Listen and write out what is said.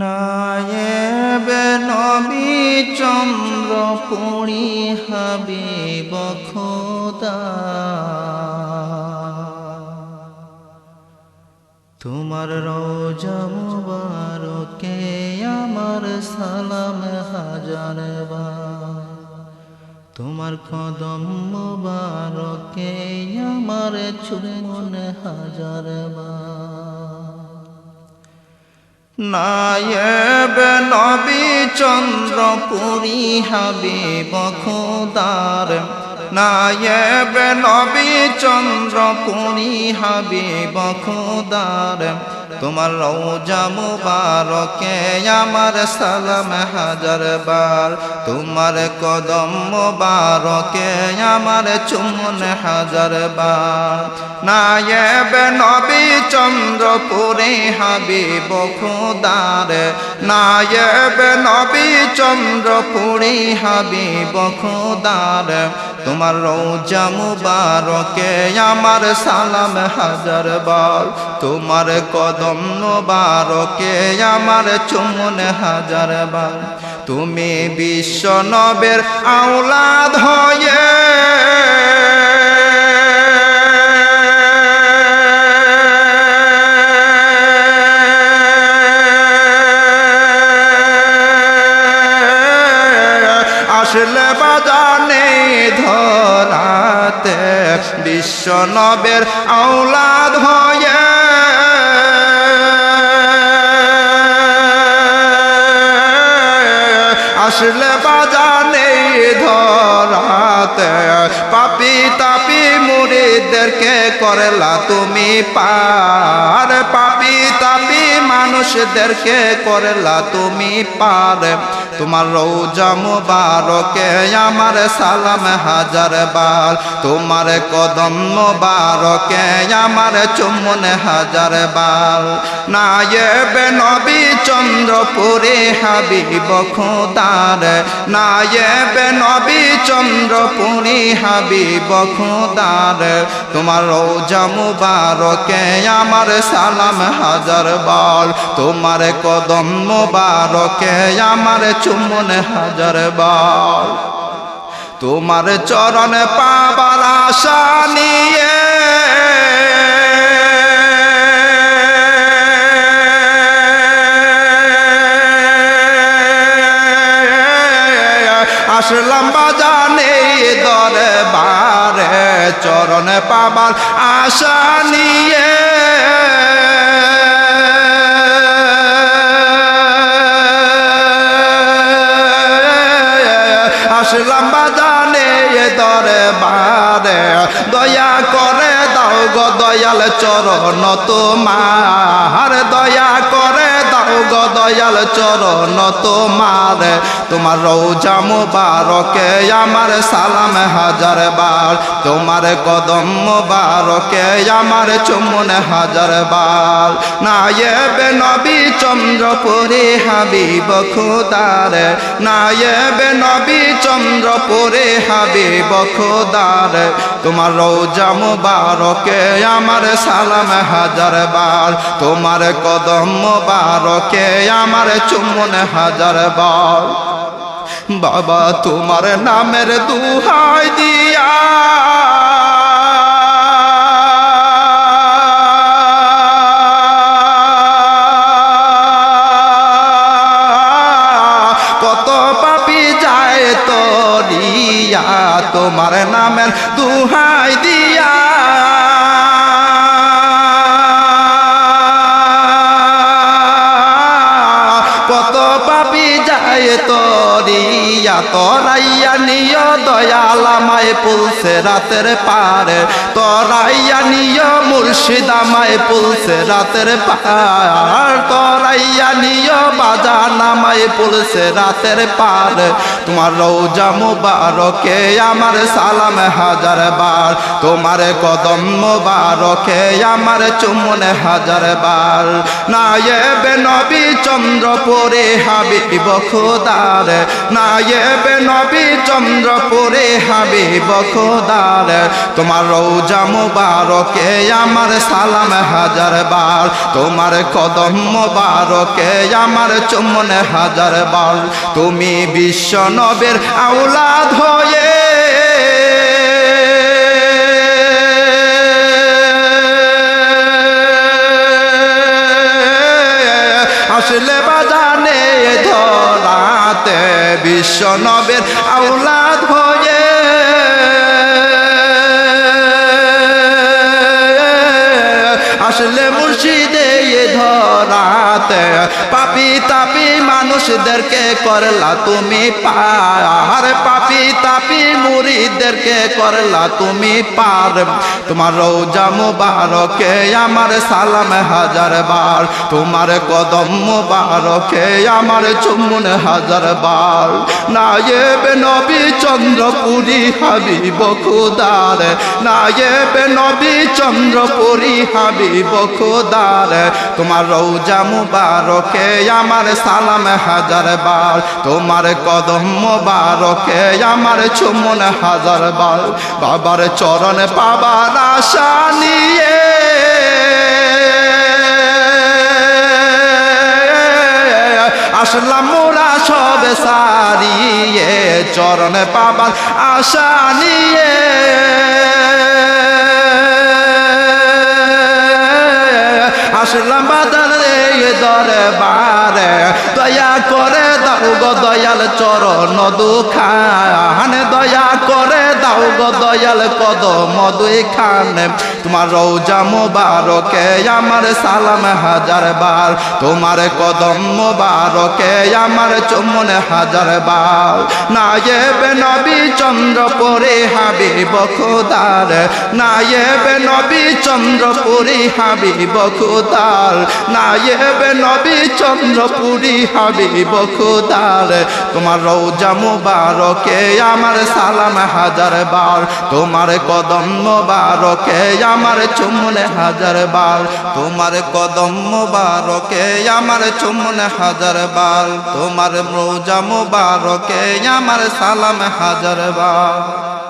নায়েব নবী চন্দ্র পুরী হাবিব খোদা। তোমার রোজা মুবারকে আমার সালাম হাজার তোমার কদম মুবারকে আমার চুমন হাজার বার। নায়েব নবী চন্দ্রপুরী হাবিব খোদার। নায়েব নবী চন্দ্রপুরী হাবিব খোদার। তোমার রৌজা মুবারকে আমার সালাম হাজার বার। তোমার কদম মুবারকে আমার চুমন হাজার বার। নায়েব নবী চন্দ্রপুরে হাবিব খোদার নায়েব নবী চন্দ্রপুরে হাবিব খোদার তোমার রৌজা মুবারকে আমার সালাম হাজার বার। তোমার কদম মুবারকে আমার চুমন হাজার বার। তুমি বিশ্ব নবের আওলাদ হয়ে বিশ্ব নবের আওলাদ হয়ে। আসলে বাজানে ধরাতে পাপি তাপি মুরিদদেরকে করলা তুমি পার। পাপি তাপি মানুষদেরকে করলা তুমি পার। তোমার রৌজা মুবারকে আমার সালাম হাজার বার। তোমার কদম মুবারকে আমার চুমন হাজার বার। নায়েব নবী চন্দ্রপুরে হাবিব খোদার। নায়েব নবী চন্দ্রপুরে হাবিব খোদার। তোমার রৌজা মুবারকে আমার সালাম হাজার বার। তোমার কদম মুবারকে আমার চুমন হাজার বার তোমার চরণ পাবার আশা নিয়ে। আসলাম বাজানে দরবারে, চরণ পাবার আশা নিয়ে। গো দয়াল চরণ তোমার দয়া করে দাও গো দয়াল চরণ তোমার। তোমার রৌজা মুবারকে আমার সালাম হাজার বার। তোমার কদম মুবারকে আমার চুমন হাজার বার। নায়েব নবী চন্দ্রপুরে হাবিব খুদার। নায়েব নবী চন্দ্রপুরে হাবিব খুদার। তোমার রৌজা মুবারকে আমার সালাম হাজার বার। তোমার কদম মুবারকে আমার চুমন হাজার বার। বাবা তোমার নামের দুহাই দিয়া। কত পাপি যায় তো দিয়া তোমার নামের দুহাই দিয়া। দয়ালামায় পুলসে রাতের পারে তরাইয়া নিয় মুর্শিদামায় পুলসে রাতের পার তরাইয়া নিয় বাজানামায় পুলসে রাতের পার তোমার রৌজা মুবারকে আমার সালাম হাজার বার, তোমার কদম মুবারকে আমার চুমন হাজার বার। নায়েবে নবী চন্দ্রপুরে হাবিব খোদার, নায়েবে নবী চন্দ্রপুরে হাবিব খোদার, তোমার রৌজা মুবারকে আমার সালাম হাজার বার। তোমার কদম মুবারকে আমার চুমন হাজার বার। তুমি বিশ্ব নবের আউলাদ হয়ে আসলে বাজানে ধরাতে বিশ্ব নবের আউলাদ হয়ে আসলে মুর্শিদে ধরাতে পাপি তাপি মানুষদেরকে করলা তুমি পার পাপি তাপি মুড়িদেরকে করলা তুমি পার। তোমার রৌজা মুবারকে আমার সালাম হাজার বার। তোমার কদম মুবারকে আমার চুমুন হাজার বার। নায়েবে নবী চন্দ্রপুরী হাবিব খুদার। নায়েবে নবী চন্দ্রপুরী হাবিব খুদার। তোমার রৌজা মুবারকে আমার সালাম হাজার বার তোমার কদম মুবারকে আমার চুমুন হাজার বার বাবার চরণ পাবার আশা নিয়ে। আসলাম মোরা সব সারিয়ে, চরণ পাবার আশা নিয়ে। আসলাম বাদার রে দরবারে দয়া করে দাও গো দয়াল চরণ দুখান। দয়া করে দাও গো দয়াল কদম দুই খান তোমার রৌজা মোবারকে আমার সালাম হাজার বার। তোমার কদম মোবারকে আমার চুমন হাজার বার। নায়েবে নবী চন্দ্রপুরে হাবিব খোদার। নায়েবে নবী চন্দ্রপুরী হাবিব খোদার। নায়েবে নবী চন্দ্রপুরী হাবিব খোদার। তোমার রৌজা মুবারকে আমার সালাম হাজার বার তোমার কদম বারকে আমার চুমলে হাজার বার। তোমার কদম বারকে আমার চুমলে হাজার বার। তোমার রোজা মোবারকে আমার সালাম হাজার বার।